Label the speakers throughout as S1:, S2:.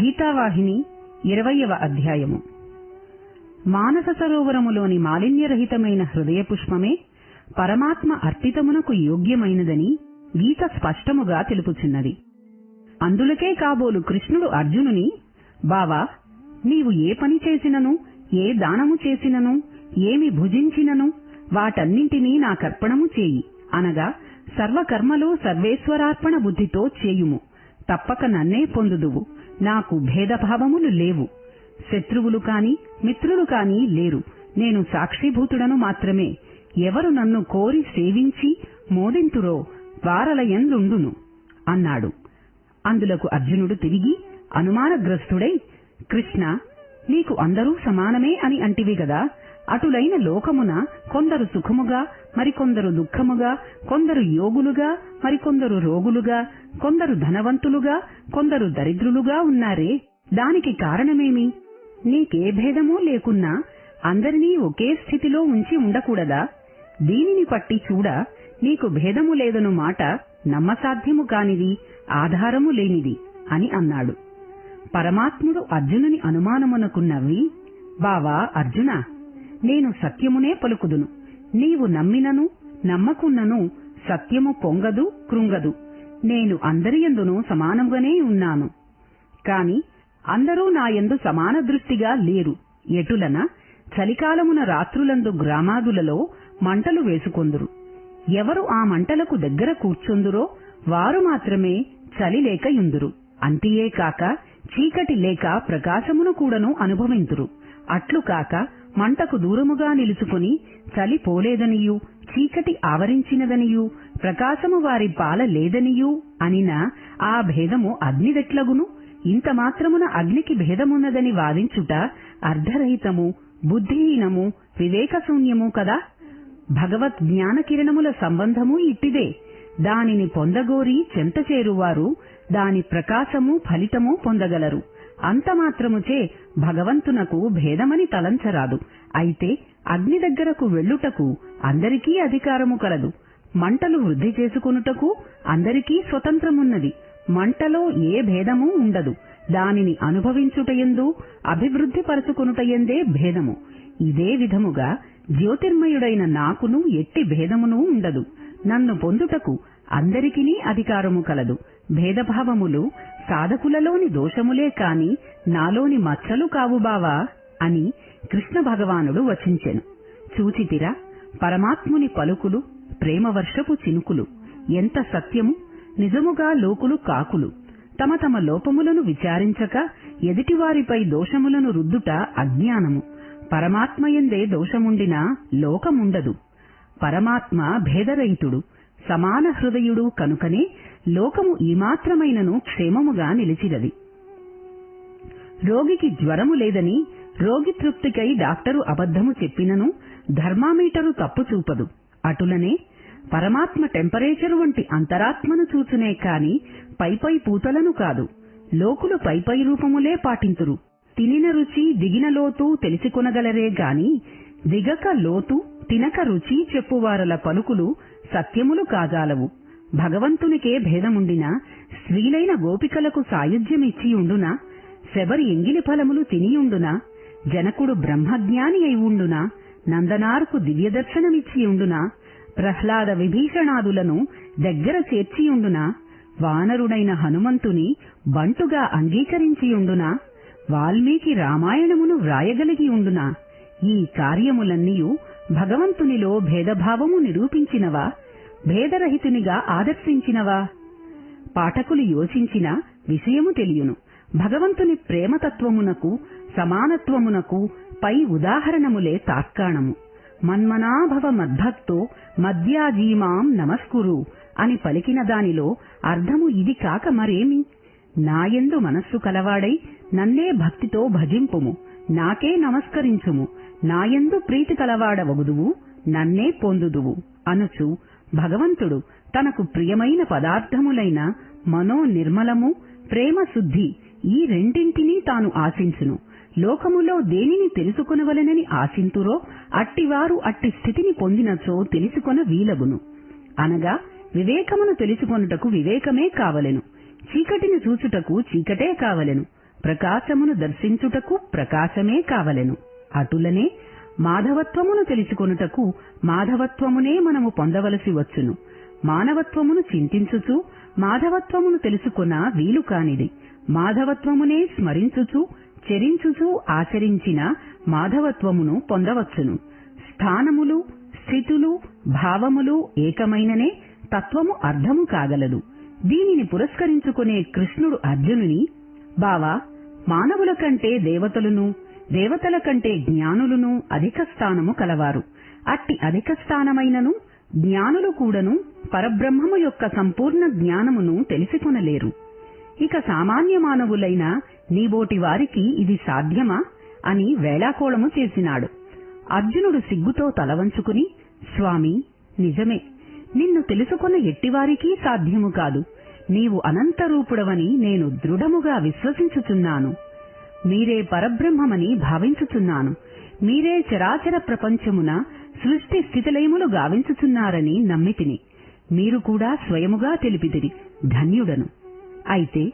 S1: గీతావాహిని ఇరవయవ అధ్యాయము. మానస సరోవరములోని మాలిన్యరహితమైన హృదయ పుష్పమే పరమాత్మ అర్పితమునకు యోగ్యమైనదని గీత స్పష్టముగా తెలుపుచున్నది. అందులకే కాబోలు కృష్ణుడు అర్జునుని బావా నీవు ఏ పని చేసినను ఏ దానము చేసినను ఏమి భుజించినను వాటన్నింటినీ నాకర్పణము చేయి అనగా సర్వకర్మలు సర్వేశ్వరార్పణ బుద్ధితో చేయుము. తప్పక నన్నే పొందుదువు. నాకు భేదభావములు లేవు. శత్రువులు కాని మిత్రులు కాని లేరు. నేను సాక్షిభూతుడను మాత్రమే. ఎవరు నన్ను కోరి సేవించి మోదింతురో వారలయందుండును అన్నాడు. అందులకు అర్జునుడు తిరిగి అనుమానగ్రస్తుడై కృష్ణ నీకు అందరూ సమానమే అని అంటివి గదా? అటులైన లోకమున కొందరు సుఖముగా మరికొందరు దుఃఖముగా కొందరు యోగులుగా మరికొందరు రోగులుగా కొందరు ధనవంతులుగా కొందరు దరిద్రులుగా ఉన్నారే? దానికి కారణమేమి? నీకే భేదమూ లేకున్నా అందరినీ ఒకే స్థితిలో ఉంచి ఉండకూడదా? దీనిని పట్టి చూడ నీకు భేదము లేదను మాట నమ్మసాధ్యము కానిది ఆధారము లేనిది అని అన్నాడు. పరమాత్ముడు అర్జునుని అనుమానమునకు నవ్వి బావా అర్జునా నేను సత్యమునే పలుకుదును. నీవు నమ్మినను నమ్మకున్నను సత్యము పొంగదు కృంగదు. నేను అందరియందును సమానముగానే ఉన్నాను. కాని అందరూ నాయందు సమాన దృష్టిగా లేరు. ఎటులన? చలికాలమున రాత్రులందు గ్రామాదులలో మంటలు వేసుకొందురు. ఎవరు ఆ మంటలకు దగ్గర కూర్చుందురో వారు మాత్రమే చలి లేక యుందురు. అంతియే కాక చీకటి లేక ప్రకాశమును కూడాను అనుభవింతురు. అట్లు కాక మంటకు దూరముగా నిలుచుకుని చలిపోలేదనియు చీకటి ఆవరించినదనియు ప్రకాశము వారి పాల లేదనియు అనిన ఆ భేదము అగ్నిదెట్లగును ఇంత మాత్రమున అగ్నికి భేదమున్నదని వాదించుట అర్ధరహితము బుద్ధిహీనము వివేకశూన్యము కదా? భగవత్ జ్ఞాన కిరణముల సంబంధము ఇట్టిదే. దానిని పొందగోరి చెంత చేరువారు దాని ప్రకాశము ఫలితము పొందగలరు. అంత మాత్రముచే భగవంతునకు భేదమని తలంచరాదు. అయితే అగ్ని దగ్గరకు వెళ్ళుటకు అందరికీ అధికారము కలదు. మంటలు వృద్ధి చేసుకొనుటకు అందరికీ స్వతంత్రమున్నది. మంటలో ఏ భేదము ఉండదు. దానిని అనుభవించుటయందు అభివృద్ధి పరచుకొనుటయందే భేదము. ఇదే విధముగా జ్యోతిర్మయుడైన నాకును ఎట్టి భేదమును ఉండదు. నన్ను పొందుటకు అందరికీ అధికారము కలదు. భేదభావములు సాధకులలోని దోషములే కాని నాలోని మచ్చలు కావు బావా అని కృష్ణ భగవానుడు వచించెను. చూచితిరా పరమాత్ముని పలుకులు ప్రేమవర్షపు చినుకులు ఎంత సత్యము నిజముగా లోకులు కాకులు తమ తమ లోపములను విచారించక ఎదుటివారిపై దోషములను రుద్దుట అజ్ఞానము. పరమాత్మయందే దోషముండినా లోకముండదు. పరమాత్మ భేదరహితుడు సమాన హృదయుడు కనుకనే లోకము ఈమాత్రమైనను క్షేమముగా నిలిచినది రోగికి జ్వరము లేదని రోగి తృప్తికై డాక్టరు అబద్ధము చెప్పినను ధర్మామీటరు తప్పు చూపదు. అటులనే పరమాత్మ టెంపరేచరు వంటి అంతరాత్మను చూచునే కాని పైపై పూతలను కాదు లోకులు పైపై రూపములే పాటింతురు. తినిన రుచి దిగిన లోతు తెలిసికొనగలరే గాని దిగక లోతు తినక రుచి చెప్పువారల పలుకులు సత్యములు కాజాలవు. భగవంతునికే భేదముండినా స్త్రీలైన గోపికలకు సాయుధ్యమిచ్చియుండునా శబరి ఎంగిలి ఫలములు తినియుండునా జనకుడు బ్రహ్మజ్ఞాని అయి ఉండునా నందనార్కు దివ్యదర్శనమిచ్చియుండునా ప్రహ్లాద విభీషణాదులను దగ్గర చేర్చియుండునా వానరుడైన హనుమంతుని బంటుగా అంగీకరించియుండునా వాల్మీకి రామాయణమును వ్రాయగలిగి ఉండునా ఈ కార్యములన్నీయు భగవంతునిలో భేదభావము నిరూపించినవా? భేదరహితునిగా ఆదర్శించినవా? పాఠకులు యోచించిన విషయము తెలియను. భగవంతుని ప్రేమతత్వమునకు సమానత్వమునకు పై ఉదాహరణములే తాత్కాణము. మన్మనాభవ మద్భక్తో మద్యాజీమాం నమస్కురు అని పలికిన దానిలో అర్థము ఇది కాక మరేమి? నాయందు మనస్సు కలవాడై నన్నే భక్తితో భజింపుము. నాకే నమస్కరించుము. నాయందు ప్రీతి కలవాడవగుదువు. నన్నే పొందుదువు. అనుచు భగవంతుడు తనకు ప్రియమైన పదార్థములైన మనో నిర్మలము ప్రేమ శుద్ధి ఈ రెండింటినీ తాను ఆశించును. లోకములో దేనిని తెలుసుకొనవలెనని ఆశింతురో అట్టివారు అట్టి స్థితిని పొందినచో తెలుసుకొన వీలగును. అనగా వివేకమును తెలుసుకొనుటకు వివేకమే కావలెను. చీకటిని చూచుటకు చీకటే కావలెను. ప్రకాశమును దర్శించుటకు ప్రకాశమే కావలెను. అటులనే మాధవత్వమును తెలుసుకొనుటకు మాధవత్వమునే మనము పొందవలసి వచ్చును. మానవత్వమును చింతించుచు మాధవత్వమును తెలుసుకొన వీలు కానిది. మాధవత్వమునే స్మరించుచు చెరించుచు ఆచరించిన మాధవత్వమును పొందవచ్చును. స్థానములు స్థితులు భావములు ఏకమైననే తత్వము అర్థము కాగలదు. దీనిని పురస్కరించుకునే కృష్ణుడు అర్జునుని బావా మానవుల కంటే దేవతలను దేవతల కంటే జ్ఞానులును అధిక స్థానము కలవారు. అట్టి అధిక స్థానమైనను జ్ఞానులు కూడను పరబ్రహ్మము యొక్క సంపూర్ణ జ్ఞానమును తెలిసికొనలేరు. ఇక సామాన్య మానవులైన నీబోటి వారికి ఇది సాధ్యమా అని వేళాకోళము చేసినాడు. అర్జునుడు సిగ్గుతో తలవంచుకుని స్వామి నిజమే. నిన్ను తెలుసుకున్న ఎట్టివారికీ సాధ్యము కాదు. నీవు అనంతరూపుడవని నేను దృఢముగా విశ్వసించుచున్నాను. మీరే పరబ్రహ్మమని భావించుచున్నాను. మీరే చరాచర ప్రపంచమున సృష్టి స్థితిలయములు గావించుచున్నారని నమ్మితిని. మీరు కూడా స్వయముగా తెలిపితిరి. ధన్యుడను. అయితే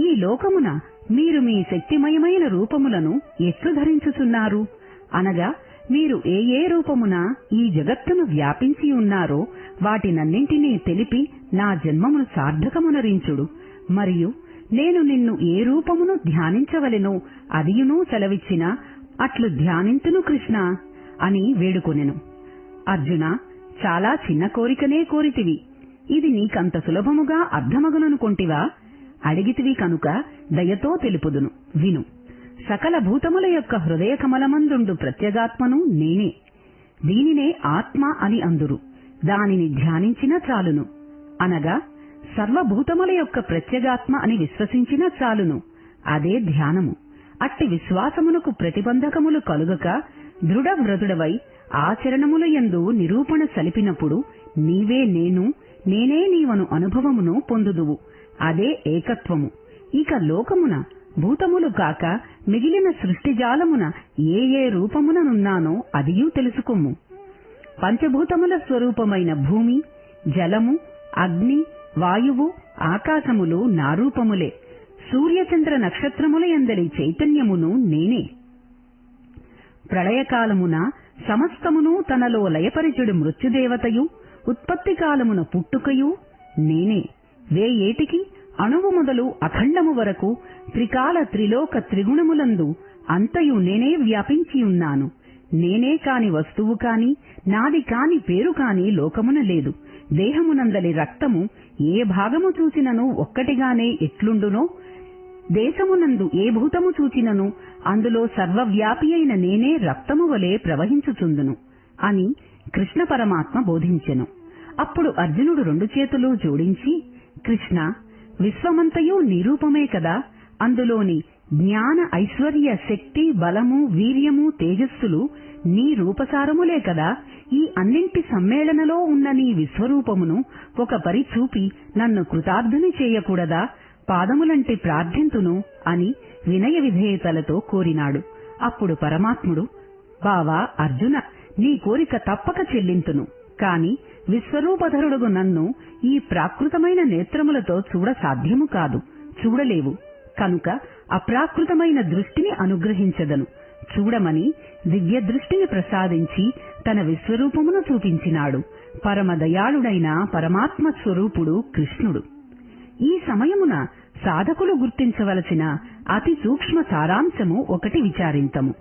S1: ఈ లోకమున మీరు మీ శక్తిమయమైన రూపములను ఎట్లు ధరించుచున్నారు? అనగా మీరు ఏ ఏ రూపమున ఈ జగత్తును వ్యాపించి ఉన్నారో వాటినన్నింటినీ తెలిపి నా జన్మమును సార్థకమునరించుడు. మరియు నేను నిన్ను ఏ రూపమును ధ్యానించవలెనో? అదియును సెలవిచ్చిన అట్లు ధ్యానింతును కృష్ణ అని వేడుకొనెను. అర్జున చాలా చిన్న కోరికనే కోరితివి. ఇది నీకంత సులభముగా అర్థమగుననుకొంటివా అడిగితివి కనుక దయతో తెలుపుదును. విను. సకల భూతముల యొక్క హృదయ కమలమందుండు ప్రత్యేగాత్మను నేనే. దీనినే ఆత్మ అని అందురు. దానిని ధ్యానించిన చాలును. అనగా సర్వభూతముల యొక్క ప్రత్యేగాత్మ అని విశ్వసించిన చాలును. అదే ధ్యానము. అట్టి విశ్వాసమునకు ప్రతిబంధకములు కలుగక దృఢవ్రతుడవై ఆచరణముల యందు నిరూపణ సలిపినప్పుడు నీవే నేను నేనే నీవను అనుభవమును పొందుదువు. అదే ఏకత్వము. ఇక లోకమున భూతములు కాక మిగిలిన సృష్టిజాలమున ఏ ఏ రూపముననున్నానో అదియూ తెలుసుకుము పంచభూతముల స్వరూపమైన భూమి జలము అగ్ని వాయువు ఆకాశములు నారూపములే సూర్యచంద్ర నక్షత్రముల ఎందలి చైతన్యమును నేనే. ప్రళయకాలమున సమస్తమును తనలో లయపరిచుడు మృత్యుదేవతయు ఉత్పత్తి కాలమున పుట్టుకయు నేనే. వేయేటికి అణువు మొదలు అఖండము వరకు త్రికాల త్రిలోక త్రిగుణములందు అంతయు నేనే వ్యాపించియున్నాను. నేనే కాని వస్తువు కాని నాది కాని పేరు కాని లోకమున లేదు. దేహమునందలి రక్తము ఏ భాగము చూచినను ఒక్కటిగానే ఎట్లుండునో? దేశమునందు ఏ భూతము చూచినను అందులో సర్వవ్యాపి అయిన నేనే రక్తము వలె ప్రవహించుచుందును అని కృష్ణ పరమాత్మ బోధించెను. అప్పుడు అర్జునుడు రెండు చేతులు జోడించి కృష్ణ విశ్వమంతయు నిరూపమే కదా? అందులోని జ్ఞాన ఐశ్వర్య శక్తి బలము వీర్యము తేజస్సులు నీ రూపసారములే కదా. ఈ అన్నింటి సమ్మేళనలో ఉన్న నీ విశ్వరూపమును ఒక పరి చూపి నన్ను కృతార్థుని చేయకూడదా? పాదములంటి ప్రార్థింతును అని వినయ విధేయతలతో కోరినాడు. అప్పుడు పరమాత్ముడు బావా అర్జున నీ కోరిక తప్పక చెల్లింతును. కాని విశ్వరూపధరుడుగు నన్ను ఈ ప్రాకృతమైన నేత్రములతో చూడ సాధ్యము కాదు. చూడలేవు. కనుక అప్రాకృతమైన దృష్టిని అనుగ్రహించదను. చూడమని దివ్య దృష్టిని ప్రసాదించి తన విశ్వరూపమును చూపించినాడు. పరమ దయాళుడైన పరమాత్మ స్వరూపుడు కృష్ణుడు. ఈ సమయమున సాధకులు గుర్తించవలసిన అతి సూక్ష్మ సారాంశము ఒకటి విచారింతము.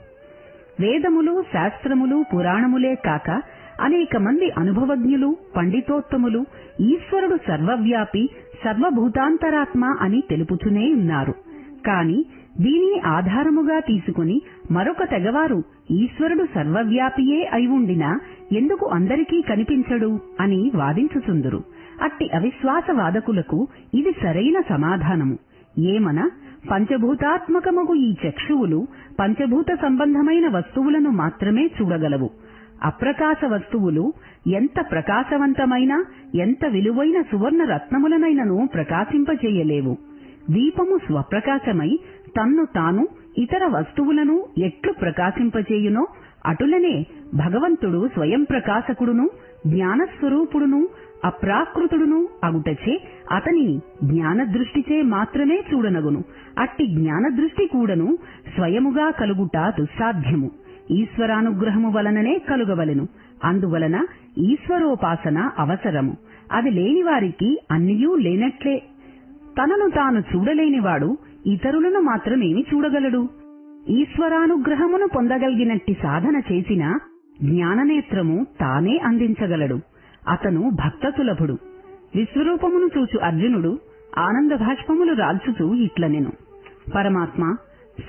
S1: వేదములు శాస్త్రములు పురాణములే కాక అనేక మంది అనుభవజ్ఞులు పండితోత్తములు ఈశ్వరుడు సర్వవ్యాపి సర్వభూతాంతరాత్మ అని తెలుపుతూనే ఉన్నారు. కాని దీనిని ఆధారముగా తీసుకుని మరొక తెగవారు ఈశ్వరుడు సర్వవ్యాపియే అయి ఉండినా ఎందుకు అందరికీ కనిపించడు అని వాదించుచుందురు. అట్టి అవిశ్వాసవాదకులకు ఇది సరైన సమాధానము. ఏమన? పంచభూతాత్మకముగు ఈ చక్షువులు పంచభూత సంబంధమైన వస్తువులను మాత్రమే చూడగలవు. అప్రకాశ వస్తువులు ఎంత ప్రకాశవంతమైన ఎంత విలువైన సువర్ణ రత్నములనైనను ప్రకాశింపజేయలేవు. దీపము స్వప్రకాశమై తన్ను తాను ఇతర వస్తువులను ఎట్లు ప్రకాశింపచేయునో అటులనే భగవంతుడు స్వయం ప్రకాశకుడును జ్ఞానస్వరూపుడును అప్రాకృతుడును అగుటచే అతనిని జ్ఞానదృష్టిచే మాత్రమే చూడనగును. అట్టి జ్ఞానదృష్టి కూడను స్వయముగా కలుగుట దుస్సాధ్యము. ఈశ్వరానుగ్రహము వలననే కలుగవలెను. అందువలన ఈశ్వరోపాసన అవసరము. అది లేని వారికి అన్నియూ లేనట్లే. తనను తాను చూడలేనివాడు ఇతరులను మాత్రమేమి చూడగలడు. ఈశ్వరానుగ్రహమును పొందగలిగినట్టి సాధన చేసిన జ్ఞాననేత్రము తానే అందించగలడు. అతను భక్తసులభుడు విశ్వరూపమును చూచు అర్జునుడు ఆనంద భాష్పములు రాల్చుచూ ఇట్లనెను. పరమాత్మ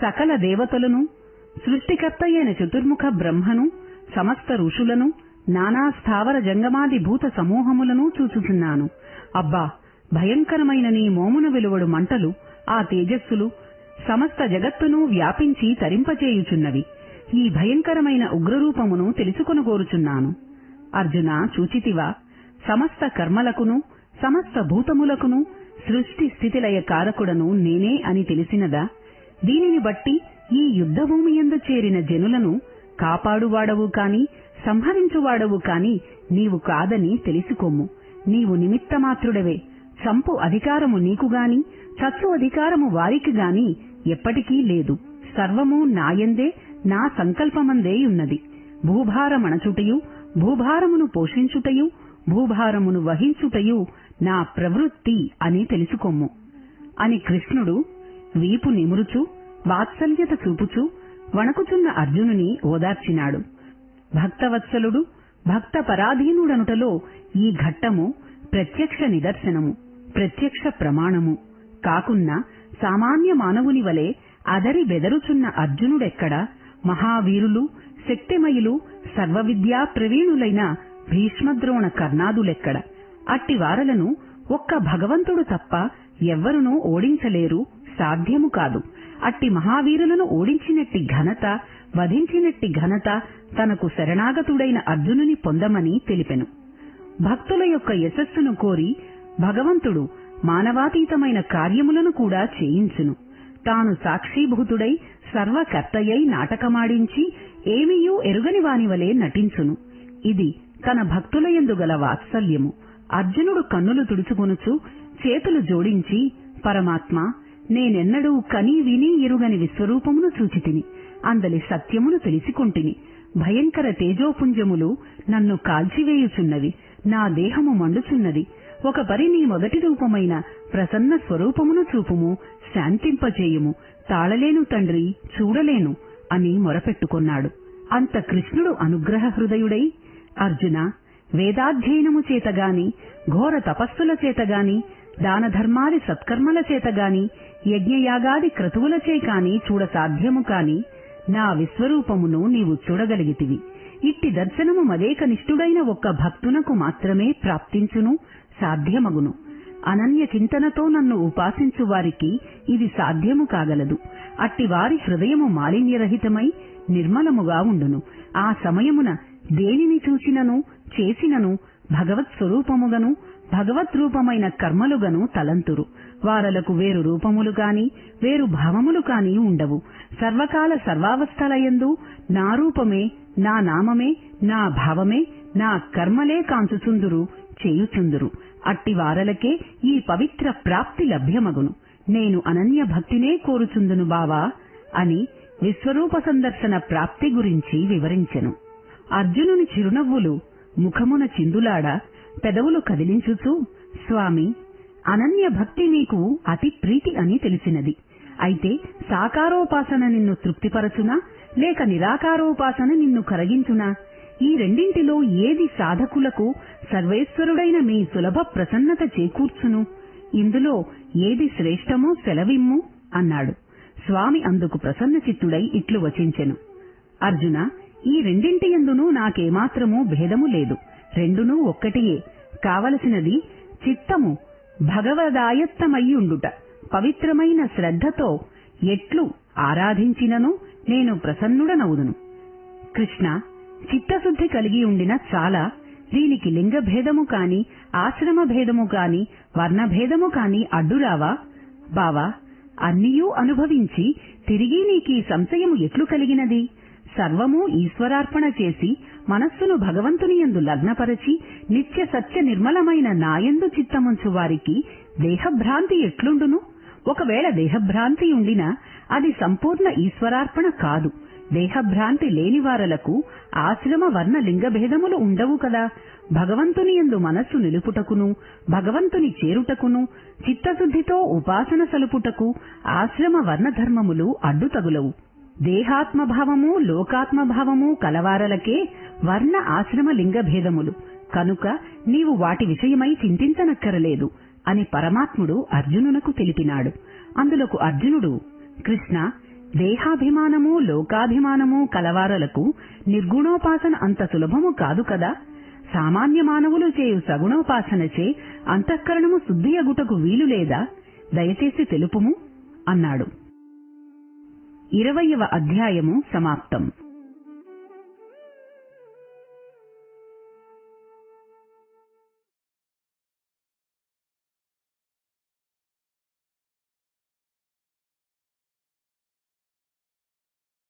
S1: సకల దేవతలను సృష్టికర్త అయిన చతుర్ముఖ బ్రహ్మను సమస్త ఋషులను నానా స్థావర జంగమాది భూత సమూహములను చూచుచున్నాను. అబ్బా భయంకరమైన నీ మోమున వెలువడు మంటలు ఆ తేజస్సులు సమస్త జగత్తును వ్యాపించి తరింపచేయుచున్నవి ఈ భయంకరమైన ఉగ్రరూపమును తెలుసుకొనగోరుచున్నాను. అర్జున చూచితివా సమస్త కర్మలకును సమస్త భూతములకును సృష్టి స్థితిలయ కారకుడను నేనే అని తెలిసినదా? దీనిని బట్టి ఈ యుద్ధభూమి యందు చేరిన జనులను కాపాడువాడవు కాని సంహరించువాడవు కాని నీవు కాదని తెలుసుకొమ్ము నీవు నిమిత్తమాత్రుడవే. చంపు అధికారము నీకుగాని చచ్చు అధికారము వారికి గాని ఎప్పటికీ లేదు. సర్వము నాయందే నా సంకల్పమందేయున్నది భూభారమణచుటయు భూభారమును పోషించుటయు భూభారమును వహించుటయు నా ప్రవృత్తి అని తెలుసుకొమ్ము. అని కృష్ణుడు వీపు నిమురుచు వాత్సల్యత చూపుచు వణకుచున్న అర్జునుని ఓదార్చినాడు. భక్తవత్సలుడు భక్త పరాధీనుడనుటలో ఈ ఘట్టము ప్రత్యక్ష నిదర్శనము ప్రత్యక్ష ప్రమాణము. కాకున్నా సామాన్య మానవుని వలె అదరి బెదరుచున్న అర్జునుడెక్కడ? మహావీరులు శక్తిమయులు సర్వవిద్యా ప్రవీణులైన భీష్మద్రోణ కర్ణాదులెక్కడ? అట్టి వారలను ఒక్క భగవంతుడు తప్ప ఎవ్వరునూ ఓడించలేరు సాధ్యము కాదు. అట్టి మహావీరులను ఓడించినట్టి ఘనత వధించినట్టి ఘనత తనకు శరణాగతుడైన అర్జునుని పొందమని తెలిపెను. భక్తుల యొక్క యశస్సును కోరి భగవంతుడు మానవాతీతమైన కార్యములను కూడా చేయించును. తాను సాక్షీభూతుడై సర్వకర్తయ్యై నాటకమాడించి ఏమీయూ ఎరుగని వానివలే నటించును. ఇది తన భక్తులయందు గల వాత్సల్యము. అర్జునుడు కన్నులు తుడుచుకొనుచు చేతులు జోడించి పరమాత్మ నేనెన్నడూ కనీ విని ఎరుగని విశ్వరూపమును చూచితిని అందలి సత్యమును తెలిసికొంటిని. భయంకర తేజోపుంజములు నన్ను కాల్చివేయుచున్నవి. నా దేహము మండుచున్నది. ఒక పరి నీ మొదటి రూపమైన ప్రసన్న స్వరూపమును చూపుము శాంతింపజేయుము. తాళలేను తండ్రి చూడలేను అని మొరపెట్టుకొన్నాడు. అంత కృష్ణుడు అనుగ్రహ హృదయుడై అర్జున వేదాధ్యయనము చేతగాని ఘోర తపస్సుల చేతగాని దాన ధర్మాది సత్కర్మల చేతగాని యజ్ఞయాగాది క్రతువులచే కాని చూడ సాధ్యము కాని నా విశ్వరూపమును నీవు చూడగలిగితివి. ఇట్టి దర్శనము మదేక నిష్ఠుడైన ఒక్క భక్తునకు మాత్రమే ప్రాప్తించును సాధ్యమగును. అనన్య చింతనతో నన్ను ఉపాసించు వారికి ఇది సాధ్యము కాగలదు. అట్టి వారి హృదయము మాలిన్యరహితమై నిర్మలముగా ఉండును. ఆ సమయమున దేనిని చూచినను చేసినను భగవత్ స్వరూపముగను భగవత్ రూపమైన కర్మలుగను తలంతురు. వారలకు వేరు రూపములు కాని వేరు భావములు కాని ఉండవు. సర్వకాల సర్వావస్థలయందు నా రూపమే నా నామమే నా భావమే నా కర్మలే కాంచుచుందురు చేయుచుందురు. అట్టి వారలకే ఈ పవిత్ర ప్రాప్తి లభ్యమగును. నేను అనన్య భక్తినే కోరుచుందును బావా అని విశ్వరూప సందర్శన ప్రాప్తి గురించి వివరించెను. అర్జునుని చిరునవ్వులు ముఖమున చిందులాడ పెదవులు కదిలించుచూ స్వామి అనన్య భక్తి నీకు అతి ప్రీతి అని తెలిసినది. అయితే సాకారోపాసన నిన్ను తృప్తిపరచునా? లేక నిరాకారోపాసన నిన్ను కరగించునా? ఈ రెండింటిలో ఏది సాధకులకు సర్వేశ్వరుడైన మీ సులభ ప్రసన్నత చేకూర్చును? ఇందులో ఏది శ్రేష్టమో సెలవిమ్ము అన్నాడు. స్వామి అందుకు ప్రసన్న చిత్తుడై ఇట్లు వచించెను. అర్జున ఈ రెండింటి ఎందునూ నాకేమాత్రమూ భేదము లేదు. రెండునూ ఒక్కటియే. కావలసినది చిత్తము భగవదాయత్తమయ్యుండుట. పవిత్రమైన శ్రద్ధతో ఎట్లు ఆరాధించినను నేను ప్రసన్నుడనవుదును. కృష్ణ చిత్తశుద్ధి కలిగి ఉండిన చాలా. దీనికి లింగ భేదము కాని ఆశ్రమ భేదము కాని వర్ణభేదము కాని అడ్డురావా బావా అన్నియూ అనుభవించి తిరిగి నీకీ సంశయము ఎట్లు కలిగినది? సర్వము ఈశ్వరార్పణ చేసి మనస్సును భగవంతుని యందు లగ్నపరచి నిత్య సత్య నిర్మలమైన నాయందు చిత్తముంచు వారికి దేహభ్రాంతి ఎట్లుండును? ఒకవేళ దేహభ్రాంతి ఉండినా అది సంపూర్ణ ఈశ్వరార్పణ కాదు. దేహభ్రాంతి లేనివారలకు ఆశ్రమ వర్ణ లింగ భేదములు ఉండవు కదా. భగవంతుని యందు మనస్సు నిలుపుటకును భగవంతుని చేరుటకును చిత్తశుద్ధితో ఉపాసన సలుపుటకు ఆశ్రమ వర్ణ ధర్మములు అడ్డుతగులవు దేహాత్మభావము లోకాత్మభావము కలవారలకే వర్ణ ఆశ్రమ లింగ భేదములు కనుక నీవు వాటి విషయమై చింతించనక్కరలేదు అని పరమాత్ముడు అర్జునునకు తెలిపినాడు. అందులోకు అర్జునుడు కృష్ణ దేహాభిమానము లోకాభిమానము కలవారలకు నిర్గుణోపాసన అంత సులభము కాదు కదా? సామాన్య మానవులు చేయు సగుణోపాసనచే అంతఃకరణము శుద్ధియగుటకు వీలు లేదా? దయచేసి తెలుపుము అన్నాడు. ఇరవయవ అధ్యాయము సమాప్తం.